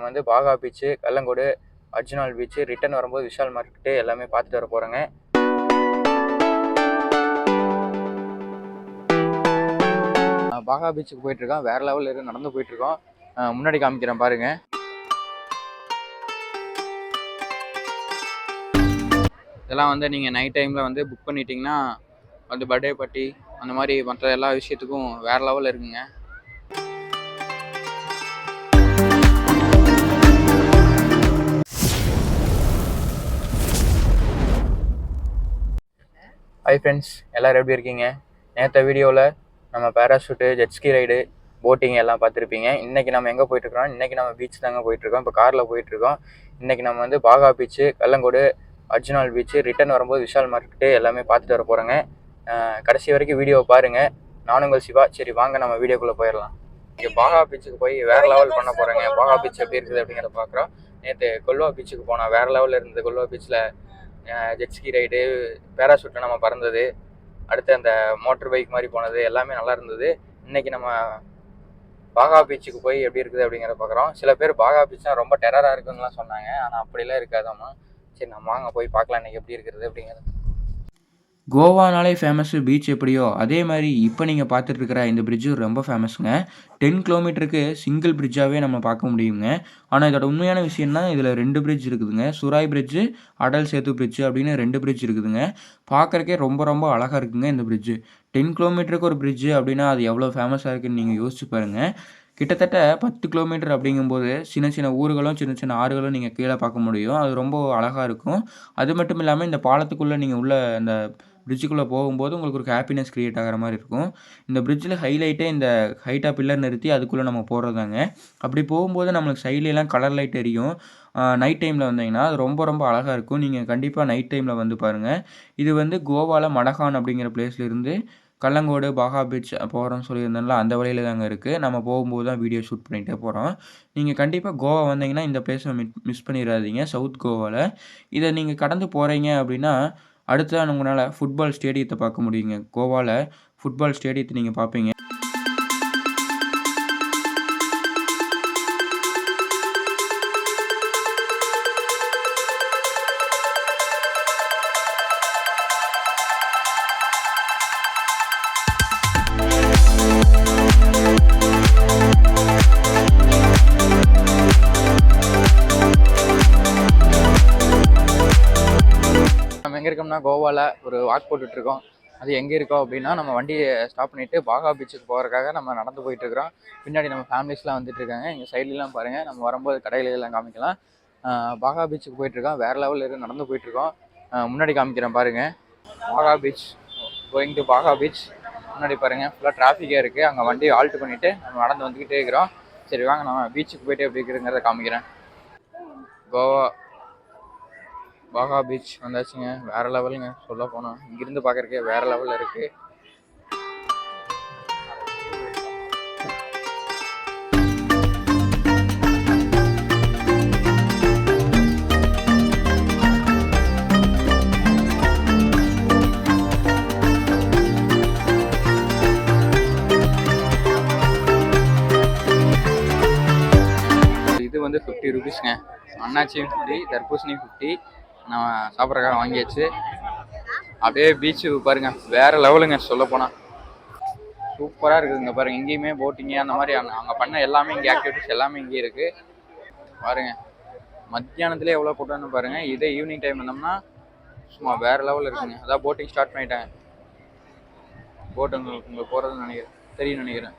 நம்ம வந்து பாகா பீச்சு கல்லங்கோடு அர்ஜுனால் பீச்சு ரிட்டர்ன் வரும்போது விஷால் மார்க்கெட்டு எல்லாமே பார்த்துட்டு வர போகிறோங்க பாகா பீச்சுக்கு போயிட்டுருக்கோம் வேறு லெவலில் இருந்து நடந்து போயிட்டுருக்கோம் முன்னாடி காமிக்கிறேன் பாருங்கள் இதெல்லாம் வந்து நீங்கள் நைட் டைமில் வந்து புக் பண்ணிட்டீங்கன்னா வந்து பர்த்டே பார்ட்டி அந்த மாதிரி மற்ற எல்லா விஷயத்துக்கும் வேறு லெவலில் இருக்குங்க. ஹை ஃப்ரெண்ட்ஸ் எல்லோரும் எப்படி இருக்கீங்க? நேற்று வீடியோவில் நம்ம பேராஷூட்டு ஜெட்ஸ்கி ரைடு போட்டிங் எல்லாம் பார்த்துருப்பீங்க. இன்றைக்கி நம்ம எங்கே போயிட்டுருக்கோம் இன்றைக்கி நம்ம பீச் தாங்க போயிட்டுருக்கோம். இப்போ காரில் போயிட்டுருக்கோம். இன்றைக்கி நம்ம வந்து பாகா பீச்சு கல்லங்கோடு அர்ஜுனால் பீச்சு ரிட்டர்ன் வரும்போது விஷால் மார்க்கெட்டு எல்லாமே பார்த்துட்டு வர போகிறோங்க கடைசி வரைக்கும் வீடியோ பாருங்கள் நானும் உங்கள் சிவா. சரி வாங்க நம்ம வீடியோக்குள்ளே போயிடலாம். இங்கே பாகா பீச்சுக்கு போய் வேறு லெவல் பண்ண போகிறேங்க பாகா பீச் எப்படி இருக்குது அப்படிங்கிறத பார்க்குறோம். நேற்று கொல்வா பீச்சுக்கு போனோம். வேறு லெவலில் இருந்தது கொல்வா பீச்சில் ஜெட்ஸ்கி ரைடு பேராஷூட்டில் நம்ம பறந்தது. அடுத்து அந்த மோட்டர் பைக் மாதிரி போனது எல்லாமே நல்லா இருந்தது. இன்றைக்கி நம்ம பாகா பீச்சுக்கு போய் எப்படி இருக்குது அப்படிங்கிறத பார்க்குறோம் சில பேர் பாகா பீச்னா ரொம்ப டெரராக இருக்குன்னுலாம் சொன்னாங்க. ஆனால் அப்படிலாம் இருக்காதாம்மா. சரி நம்ம வாங்க போய் பார்க்கலாம் இன்னைக்கு எப்படி இருக்கிறது அப்படிங்கிறது. கோவானாலே ஃபேமஸ்ஸு பீச் எப்படியோ? அதே மாதிரி இப்போ நீங்கள் பார்த்துட்ருக்கிற இந்த பிரிட்ஜு ரொம்ப ஃபேமஸுங்க டென் கிலோமீட்டருக்கு சிங்கிள் பிரிட்ஜாகவே நம்ம பார்க்க முடியுங்க. ஆனால் இதோட உண்மையான விஷயம்னா இதில் ரெண்டு பிரிட்ஜ் இருக்குதுங்க. சுராய் பிரிட்ஜு அடல் சேத்து பிரிட்ஜு அப்படின்னு ரெண்டு பிரிட்ஜ் இருக்குதுங்க. பார்க்குறக்கே ரொம்ப ரொம்ப அழகாக இருக்குங்க இந்த பிரிட்ஜு டென் கிலோமீட்டருக்கு ஒரு பிரிட்ஜு அப்படின்னா அது எவ்வளோ ஃபேமஸாக இருக்குன்னு நீங்கள் யோசிச்சு பாருங்கள் கிட்டத்தட்ட பத்து கிலோமீட்டர் அப்படிங்கும்போது சின்ன சின்ன ஊர்களும் சின்ன சின்ன ஆறுகளும் நீங்கள் கீழே பார்க்க முடியும். அது ரொம்ப அழகாக இருக்கும். அது மட்டும் இல்லாமல் இந்த பாலத்துக்குள்ளே நீங்கள் உள்ள அந்த பிரிட்ஜுக்குள்ளே போகும்போது உங்களுக்கு ஒரு ஹாப்பினஸ் க்ரியேட் ஆகிற மாதிரி இருக்கும். இந்த பிரிட்ஜில் ஹைலைட்டே இந்த ஹைட்டாக பில்லர் நிறுத்தி அதுக்குள்ளே நம்ம போடுறதாங்க அப்படி போகும்போது நம்மளுக்கு சைட்லலாம் கலர் லைட் எரியும். நைட் டைமில் வந்தீங்கன்னா அது ரொம்ப ரொம்ப அழகாக இருக்கும். நீங்கள் கண்டிப்பாக நைட் டைமில் வந்து பாருங்கள் இது வந்து கோவாவில் மடகான் அப்படிங்கிற பிளேஸ்லேருந்து கல்லங்கோடு பாகா பீச் போகிறோம்னு சொல்லியிருந்தேன்ல அந்த வழியில் தாங்க இருக்குது நம்ம போகும்போது தான் வீடியோ ஷூட் பண்ணிகிட்டே போகிறோம் நீங்கள் கண்டிப்பாக கோவா வந்தீங்கன்னா இந்த பிளேஸை மிஸ் பண்ணிடாதீங்க. சவுத் கோவாவில் இதை நீங்கள் கடந்து போகிறீங்க அப்படின்னா அடுத்ததாக உங்களால் ஃபுட்பால் ஸ்டேடியத்தை பார்க்க முடியுங்க. கோவாவில் ஃபுட்பால் ஸ்டேடியத்தை நீங்கள் பார்ப்பீங்க. நம்ம கோவாவில் ஒரு வாக் போட்டுட்ருக்கோம். அது எங்கே இருக்கோம் அப்படின்னா நம்ம வண்டியை ஸ்டாப் பண்ணிவிட்டு பாகா பீச்சுக்கு போகிறதுக்காக நம்ம நடந்து போயிட்டுருக்கிறோம் பின்னாடி நம்ம ஃபேமிலிஸ்லாம் வந்துட்டு இருக்காங்க எங்கள் சைட்லலாம் பாருங்கள் நம்ம வரும்போது கடையில எல்லாம் காமிக்கலாம். பாகா பீச்சுக்கு போயிட்டுருக்கோம் வேறு லெவலில் இருந்து நடந்து போயிட்டுருக்கோம் முன்னாடி காமிக்கிறேன் பாருங்கள் Baga beach going to Baga beach முன்னாடி பாருங்கள் ஃபுல்லாக டிராஃபிக்காக இருக்குது அங்கே வண்டியை ஆல்ட் பண்ணிவிட்டு நம்ம நடந்து வந்துக்கிட்டே இருக்கிறோம். சரி வாங்க நம்ம பீச்சுக்கு போயிட்டு எப்படி இருக்குதுங்கிறத காமிக்கிறேன். கோவா. பாகா பீச் வந்தாச்சுங்க. வேற லெவலுங்க சொல்ல போனால் இங்கிருந்து பார்க்கறக்கே வேற லெவலில் இருக்கு. இது வந்து ஃபிஃப்டி ருபீஸ்ங்க அண்ணாச்சியும் ஃபிஃப்டி தர்பூசணி ஃபிஃப்டி நம்ம சாப்பிட்றக்காக வாங்கியாச்சு. அப்படியே பீச்சு பாருங்க வேற லெவலுங்க சொல்ல போனால் சூப்பராக இருக்குதுங்க பாருங்க இங்கேயுமே போட்டிங்கு அந்த மாதிரி அங்கே அங்கே பண்ண எல்லாமே இங்கே ஆக்டிவிட்டிஸ் எல்லாமே இங்கே இருக்கு. பாருங்க மத்தியானத்துலேயே எவ்வளோ கூட்டம்னு பாருங்க இதே ஈவினிங் டைம் வந்தோம்னா சும்மா வேற லெவலில் இருக்குங்க. அதான் போட்டிங் ஸ்டார்ட் பண்ணிட்டாங்க போட்டு உங்களுக்கு உங்களுக்கு போகிறதுன்னு நினைக்கிறேன் தெரியும் நினைக்கிறேன்.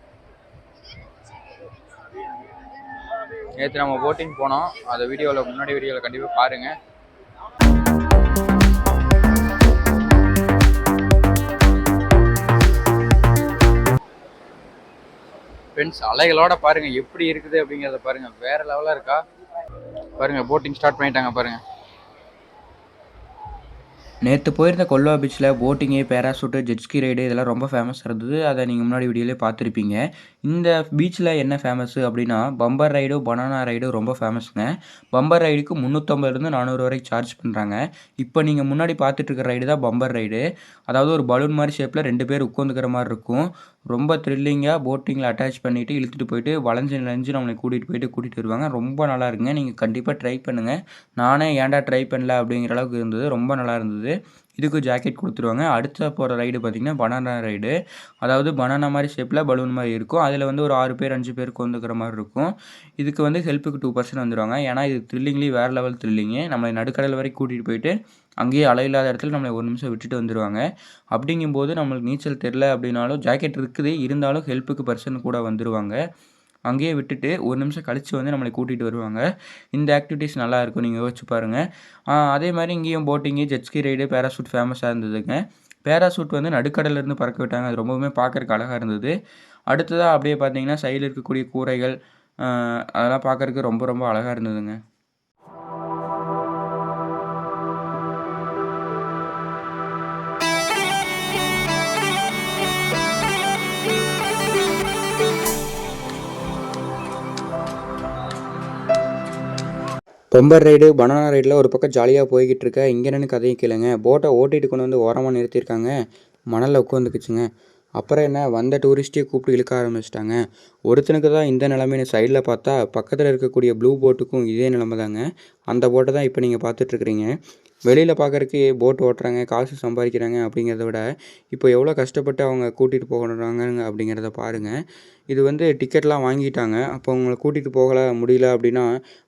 நேற்று நம்ம போட்டிங் போனோம். அந்த வீடியோவில் முன்னாடி வீடியோவில் கண்டிப்பாக பாருங்கள் ஃப்ரெண்ட்ஸ் அலைகளோட பாருங்கள் எப்படி இருக்குது அப்படிங்கிறத பாருங்க. வேறு லெவலாக இருக்கா? பாருங்க போட்டிங் ஸ்டார்ட் பண்ணிட்டாங்க பாருங்கள் நேற்று போயிருந்த கொல்லா பீச்சில் போட்டிங்கு பேராசூட்டு ஜெட்ஸ்கி ரைடு இதெல்லாம் ரொம்ப ஃபேமஸ் இருந்தது. அதை நீங்கள் முன்னாடி வீடியோலே பார்த்துருப்பீங்க. இந்த பீச்சில் என்ன ஃபேமஸ்ஸு அப்படின்னா பம்பர் ரைடு பனானா ரைடு ரொம்ப ஃபேமஸ்ங்க பம்பர் ரைடுக்கு முந்நூற்றம்பதுலேருந்து நானூறு வரைக்கும் சார்ஜ் பண்ணுறாங்க இப்போ நீங்கள் முன்னாடி பார்த்துட்டு இருக்கிற ரைடு தான் பம்பர் ரைடு அதாவது ஒரு பலூன் மாதிரி ஷேப்பில் ரெண்டு பேர் உட்காந்துக்கிற மாதிரி இருக்கும். ரொம்ப த்ரில்லிங்காக போட்டிங்கில் அட்டாச் பண்ணிவிட்டு இழுத்துட்டு போயிட்டு வளைஞ்சு நிலஞ்சு நம்மளை கூட்டிகிட்டு போயிட்டு கூட்டிகிட்டு வருவாங்க. ரொம்ப நல்லா இருக்குங்க. நீங்கள் கண்டிப்பாக ட்ரை பண்ணுங்கள் நானே ஏன்டா ட்ரை பண்ணல அப்படிங்கிற அளவுக்கு இருந்தது. ரொம்ப நல்லா இருந்தது. இதுக்கு ஜாக்கெட் கொடுத்துருவாங்க. அடுத்த போகிற ரைடு பார்த்திங்கன்னா பனானா ரைடு அதாவது பனானா மாதிரி ஷேப்பில் பலூன் மாதிரி இருக்கும். அதில் வந்து ஒரு ஆறு பேர் அஞ்சு பேர் கொண்டுக்கிற மாதிரி இருக்கும். இதுக்கு வந்து ஹெல்ப்புக்கு டூ பர்சன்ட் வந்துடுவாங்க ஏன்னா இது த்ரில்லிங்லேயே வேறு லெவல் த்ரில்லிங்கு நம்மளை நடுக்கடல் வரைக்கும் கூட்டிகிட்டு போயிட்டு அங்கேயே அலை இல்லாத இடத்துல நம்மளை ஒரு நிமிஷம் விட்டுட்டு வந்துடுவாங்க அப்படிங்கும்போது நம்மளுக்கு நீச்சல் தெரில அப்படின்னாலும் ஜாக்கெட் இருக்குது. இருந்தாலும் ஹெல்ப்புக்கு பர்சன் கூட வந்துடுவாங்க அங்கேயே விட்டுட்டு ஒரு நிமிஷம் கழித்து வந்து நம்மளை கூட்டிகிட்டு வருவாங்க. இந்த ஆக்டிவிட்டீஸ் நல்லா இருக்கும் நீங்கள் யோசிச்சு பாருங்கள் அதே மாதிரி இங்கேயும் போட்டிங்கு ஜெட்ஸ்கி ரைடு பேராசூட் ஃபேமஸாக இருந்ததுங்க. பேராசூட் வந்து நடுக்கடலேருந்து பறக்க விட்டாங்க. அது ரொம்பவுமே பார்க்கறக்கு அழகாக இருந்தது. அடுத்ததாக அப்படியே பார்த்தீங்கன்னா சைடில் இருக்கக்கூடிய கூரைகள் அதெல்லாம் பார்க்கறக்கு ரொம்ப ரொம்ப அழகாக இருந்ததுங்க. பொம்பர் ரைடு பனானா ரைடில் ஒரு பக்கம் ஜாலியாக போய்கிட்டு இருக்க இங்கே நின்று கதையும் கேளுங்க. போட்டை ஓட்டிட்டு கொண்டு வந்து ஓரமாக நிறுத்தியிருக்காங்க. மணலில் உட்காந்துக்குச்சுங்க. அப்புறம் என்ன? வந்த டூரிஸ்ட்டையும் கூப்பிட்டு இழுக்க ஆரம்பிச்சிட்டாங்க. ஒருத்தனுக்கு தான் இந்த நிலமைன்னு சைடில் பார்த்தா பக்கத்தில் இருக்கக்கூடிய ப்ளூ போட்டுக்கும் இதே நிலமை தாங்க அந்த போட்டை தான் இப்போ நீங்கள் பார்த்துட்ருக்குறீங்க. வெளியில் பார்க்குறக்கு போட் ஓட்டுறாங்க காசு சம்பாதிக்கிறாங்க அப்படிங்கிறத விட இப்போ எவ்வளோ கஷ்டப்பட்டு அவங்க கூட்டிகிட்டு போகிறாங்க அப்படிங்கிறத பாருங்கள் இது வந்து டிக்கெட்லாம் வாங்கிட்டாங்க. அப்போ அவங்கள கூட்டிகிட்டு போகலை முடியல அப்படின்னா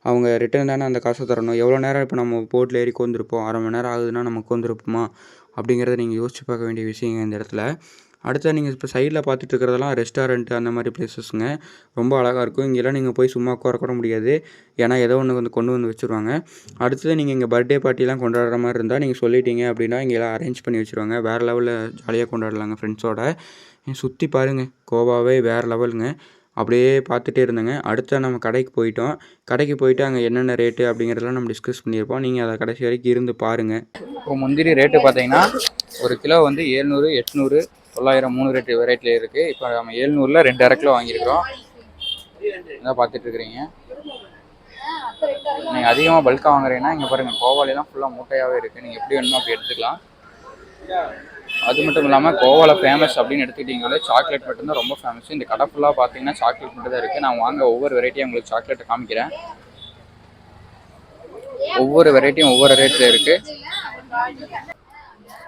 அவங்க ரிட்டர்ன் தானே அந்த காசை தரணும். எவ்வளோ நேரம் இப்போ நம்ம போட்டில் ஏறி உட்காந்துருப்போம் அரை மணி நேரம் ஆகுதுன்னா நம்ம உட்காந்துருப்போமா அப்படிங்கிறத நீங்கள் யோசிச்சு பார்க்க வேண்டிய விஷயங்க இந்த இடத்துல. அடுத்து நீங்கள் இப்போ சைடில் பார்த்துட்டு இருக்கிறதெல்லாம் ரெஸ்டாரண்ட்டு அந்த மாதிரி பிளேசஸ்ங்க ரொம்ப அழகாக இருக்கும். இங்கெல்லாம் நீங்கள் போய் சும்மா உட்கார கூட முடியாது. ஏன்னா ஏதோ ஒன்று வந்து கொண்டு வந்து வச்சுருவாங்க. அடுத்தது நீங்கள் இங்கே பர்த்டே பார்ட்டிலாம் கொண்டாடுற மாதிரி இருந்தால் நீங்கள் சொல்லிட்டீங்க அப்படின்னா இங்கே எல்லாம் அரேஞ்ச் பண்ணி வச்சுருவாங்க. வேறு லெவலில் ஜாலியாக கொண்டாடலாங்க ஃப்ரெண்ட்ஸோட சுற்றி பாருங்கள் கோவாவே வேறு லெவலுங்க அப்படியே பார்த்துட்டே இருந்தேங்க. அடுத்த நம்ம கடைக்கு போயிட்டோம். கடைக்கு போயிட்டு அங்கே என்னென்ன ரேட்டு அப்படிங்கிறதெல்லாம் நம்ம டிஸ்கஸ் பண்ணியிருப்போம். நீங்கள் அதை கடைசி வரைக்கும் இருந்து பாருங்கள் இப்போ முந்திரி ரேட்டு பார்த்தீங்கன்னா ஒரு கிலோ வந்து ஏழ்நூறு எட்நூறு தொள்ளாயிரம் மூணு ரேட்டு வெரைட்டியில் இருக்குது இப்போ நம்ம ஏழ்நூறில் ரெண்டு அரை கிலோ வாங்கியிருக்கிறோம். இதான் பார்த்துட்ருக்குறீங்க நீங்கள் அதிகமாக பல்காக வாங்குறீங்கன்னா இங்கே பாருங்கள் கோவாலெலாம் ஃபுல்லாக மூட்டையாகவே இருக்குது நீங்கள் எப்படி வேணுமோ அப்படி எடுத்துக்கலாம். அது மட்டும் இல்லாமல் கோவாவில் ஃபேமஸ் அப்படின்னு எடுத்துக்கிட்டிங்கனாலே சாக்லேட் மட்டும்தான் ரொம்ப ஃபேமஸ் இந்த கடை ஃபுல்லாக பார்த்தீங்கன்னா சாக்லேட் மட்டும் தான் இருக்குது நான் வாங்க ஒவ்வொரு வெரைட்டியும் உங்களுக்கு சாக்லேட்டை காமிக்கிறேன். ஒவ்வொரு வெரைட்டியும் ஒவ்வொரு ரேட்டில் இருக்குது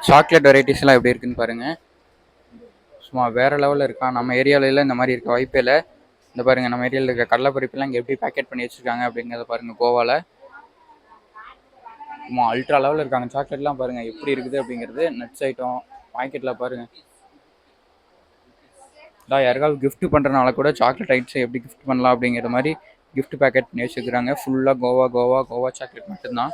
சாக்லேட் வெரைட்டிஸ்லாம் எப்படி இருக்குன்னு பாருங்கள் சும்மா வேறு லெவலில் இருக்கான் நம்ம ஏரியாவில இந்த மாதிரி இருக்க வாய்ப்பே இல்லை. இந்த பாருங்கள் நம்ம ஏரியாவில் இருக்க கடலைப்பருப்பெல்லாம் இங்கே எப்படி பேக்கெட் பண்ணி வச்சுருக்காங்க அப்படிங்கிறத பாருங்கள் கோவாவில் சும்மா அல்ட்ரா லெவலில் இருக்காங்க. சாக்லேட்லாம் பாருங்கள் எப்படி இருக்குது அப்படிங்கிறது நட்ஸ் ஐட்டம் பாக்கெட்டில் பாருங்கள் இல்லை யாருக்காவது கிஃப்ட் பண்ணுறனால கூட சாக்லேட் ஐட்ஸை எப்படி கிஃப்ட் பண்ணலாம் அப்படிங்கிற மாதிரி கிஃப்ட் பேக்கெட் பண்ணி வச்சுருக்காங்க ஃபுல்லாக கோவா கோவா கோவா சாக்லேட் மட்டும்தான்.